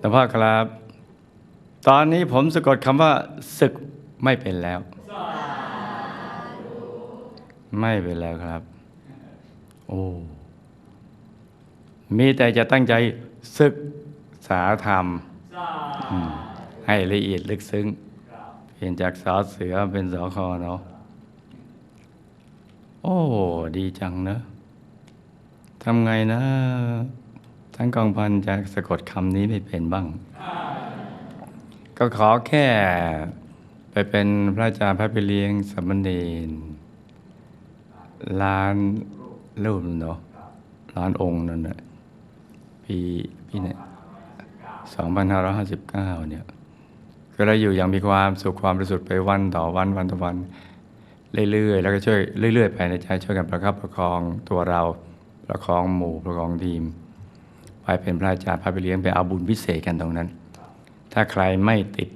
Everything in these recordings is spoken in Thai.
หลวงพ่อครับ ตอนนี้ผมสะกดคำว่าศึกไม่เป็นแล้ว ไม่เป็นแล้วครับ โอ้มีแต่จะตั้งใจศึกษาธรรม ให้ละเอียดลึกซึ้งเปลี่ยนจากสอเสือเป็นสอคอเนาะโอ้ ดีจังเนอะทำไงนะ ทั้งกองพันจะสะกดคำนี้ไม่เป็นบ้าง ก็ขอแค่ไปเป็นพระอาจารย์พระไปเลี้ยงสมเณรล้านรูปเนาะล้านองค์นั่นแหละปีปีเนี่ยสองพันห้าร้อยห้าสิบเก้าเนี่ยคือเราอยู่อย่างมีความสุขความบริสุทธิ์ไปวันต่อวันวันต่อวันเรื่อยๆแล้วก็ช่วยเรื่อยๆไปในใจช่วยกันประคับประคองตัวเราประคองหมู่ประคองทีม ไปเป็นพระอาจารย์พาไปเลี้ยงไปเอาบุญพิเศษกันตรงนั้น ถ้าใครไม่ติด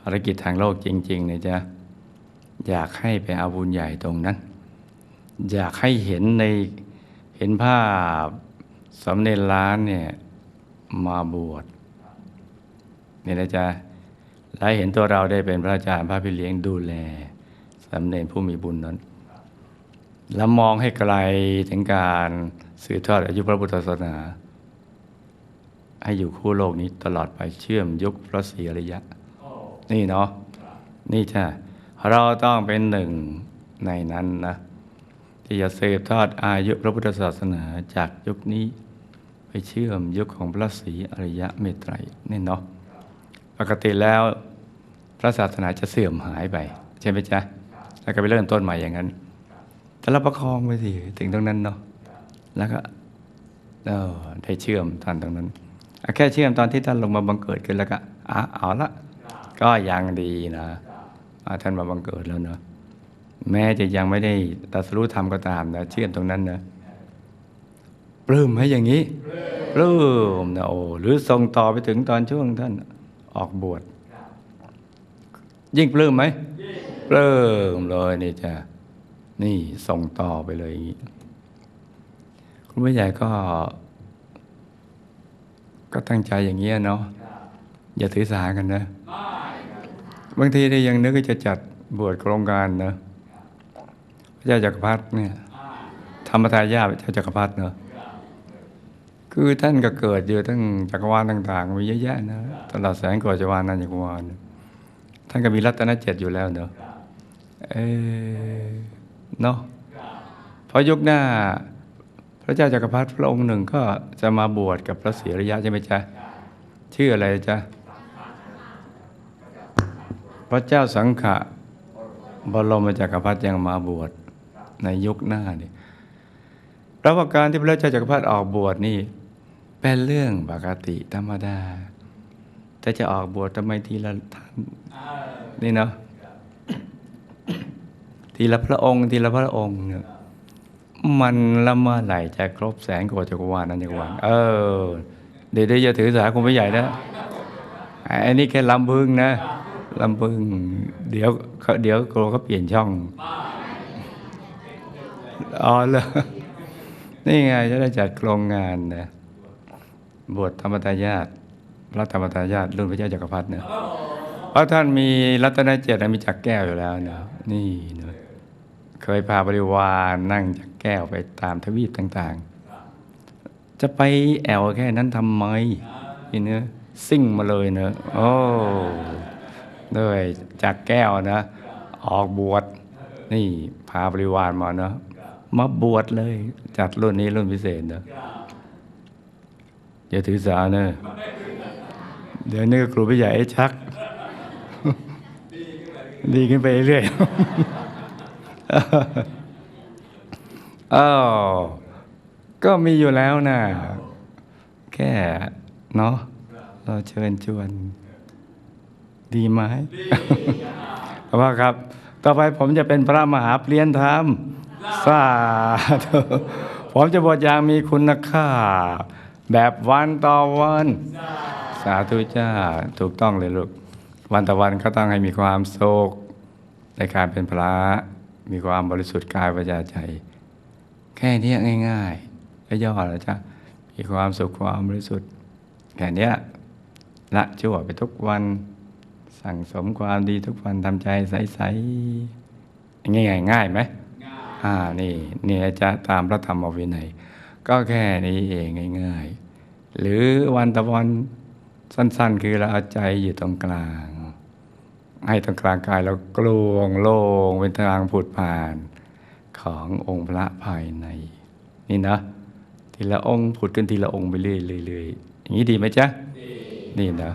ภารกิจทางโลกจริงๆเนี่ยจะอยากให้ไปเอาบุญใหญ่ตรงนั้น อยากให้เห็นในเห็นภาพสำเร็จล้านเนี่ยมาบวชเนี่ยนะจ๊ะและเห็นตัวเราได้เป็นพระอาจารย์พระพี่เลี้ยงดูแลสำเร็จผู้มีบุญนั้น แล้วมองให้ไกลถึงการสืบทอดอายุพระพุทธศาสนา ให้อยู่คู่โลกนี้ตลอดไปเชื่อมยุคพระศรีอริยะ นี่เนาะนี่ใช่เราต้องเป็นหนึ่งในนั้นนะที่จะสืบทอดอายุพระพุทธศาสนาจากยุคนี้ ไปเชื่อมยุคของพระศรีอริยะเมตไตรนี่เนาะปกติแล้วพระศาสนาจะเสื่อมหายไป ใช่ไหมจ๊ะแล้วก็ไปเริ่มต้นใหม่อย่างนั้นแต่เราประคองไปสิถึงตรงนั้นเนาะแล้วก็เออได้เชื่อมท่านตรงนั้นเอา แค่เชื่อมตอนที่ท่านลงมาบังเกิดขึ้นแล้วก็อะเอาละก็ยังดีนะท่านมาบังเกิดแล้วเนาะแม้จะยังไม่ได้ตัสรู้ธรรมก็ตามนะเชื่อมตรงนั้นนะปลื้มไหมอย่างนี้ปลื้มนะโอ้หรือส่งต่อไปถึงตอนช่วงท่านออกบวชยิ่งปลื้มไหมปลื้มเลยนี่จ้ะนี่ส่งต่อไปเลยอย่างนี้คุณผู้ใหญ่ก็ ก็ตั้งใจอย่างเงี้ยเนาะอย่าถือสากันนะ บางทีได้ยังนึกจะจัดบวชโครงการเนะพระเจ้าจักรพรรดิเนี่ยธรรมทายาพระเจ้าจักรพรรดิเนอะคือท่านก็เกิดอยู่ทั้งจักรวาลต่างๆมีเยอะแยะนะตลอดแสงกว่าจักรวาลนั้นจักรวาลท่านก็มีรัตนเจ็ดอยู่แล้วเนอะเออเนาะพอยุคหน้า พระเจ้าจักรพรรดิพระองค์หนึ่งก็จะมาบวชกับพระศรีอริยะใช่ไหมจ๊ะชื่ออะไรจ๊ะพระเจ้าสังขะบรมจักรพรรดิยังมาบวชในยุคหน้านี่แปลว่าการที่พระเจ้าจักรพรรดิออกบวชนี่เป็นเรื่องปกติธรรมดา แต่จะออกบวชทำไมทีละท่านนี่เนาะทีละพระองค์ทีละพระองค์เนี่ย มันละเมื่อไหร่จะครบแสนกว่าจักรวาลนั้นจักรวาลเออ เดี๋ยวได้จะถือสาคุณไม่ใหญ่นะอันนี้แค่ลำพึงนะลำพึง เดี๋ยวเดี๋ยวกลัวเขาเปลี่ยนช่องอ๋อเลยนี่ไงจะได้จัดโครงงานนะบวชธรรมทายาทพระธรรมทายาทรุ่นพระเจ้าจักรพรรดิเนี่ยเพราะท่านมีรัตนเจตมีจักแก้วอยู่แล้วเนะนี่เนะ เคยพาบริวารนั่งจักแก้วไปตามทวีปต่างๆ จะไปแอวแค่นั้นทำไมนี่เนื้อซิ่งมาเลยเนอะโอ้ด้วยจากแก้วนะ ออกบวชนี่พาบริวารมาเนอะมาบวชเลย จัดรุ่นนี้รุ่นพิเศษเนอะอย่าถือสาเนอะเดี๋ยวนี้ครูพี่ใหญ่ชัก ดีขึ้นไปเรื่อย อ้าวก็มีอยู่แล้วนะแค่เนาะเราเชิญชวน ดีไหมเพราะว่าครับ ต่อไปผมจะเป็นพระมหาเปลี่ยนธรรมสาธุผมจะบวชอย่างมีคุณค่า แบบวันต่อวัน สาธุจ้าถูกต้องเลยลูก วันต่อวันก็ต้องให้มีความสุขในการเป็นพระ มีความบริสุทธิ์กายวาจาใจ แค่เนี้ยง่ายๆและย่อแล้วจ้ะมีความสุขความบริสุทธิ์แค่เนี้ยละชั่วไปทุกวัน สั่งสมความดีทุกวันทำใจใสๆง่ายๆง่ายไหมอ่านี่เนี่ยจะตามพระธรรมวินัยก็แค่นี้เองง่าย ๆ หรือวันตะวันสั้น ๆ คือเราเอาใจอยู่ตรงกลาง ให้ตรงกลางกายเรากลวงโล่งเป็นทางผุดผ่านขององค์พระภายใน นี่นะ ทีละองค์ผุดขึ้นทีละองค์ไปเรื่อยๆเรื่อยๆอย่างนี้ดีไหมจ๊ะดีนะ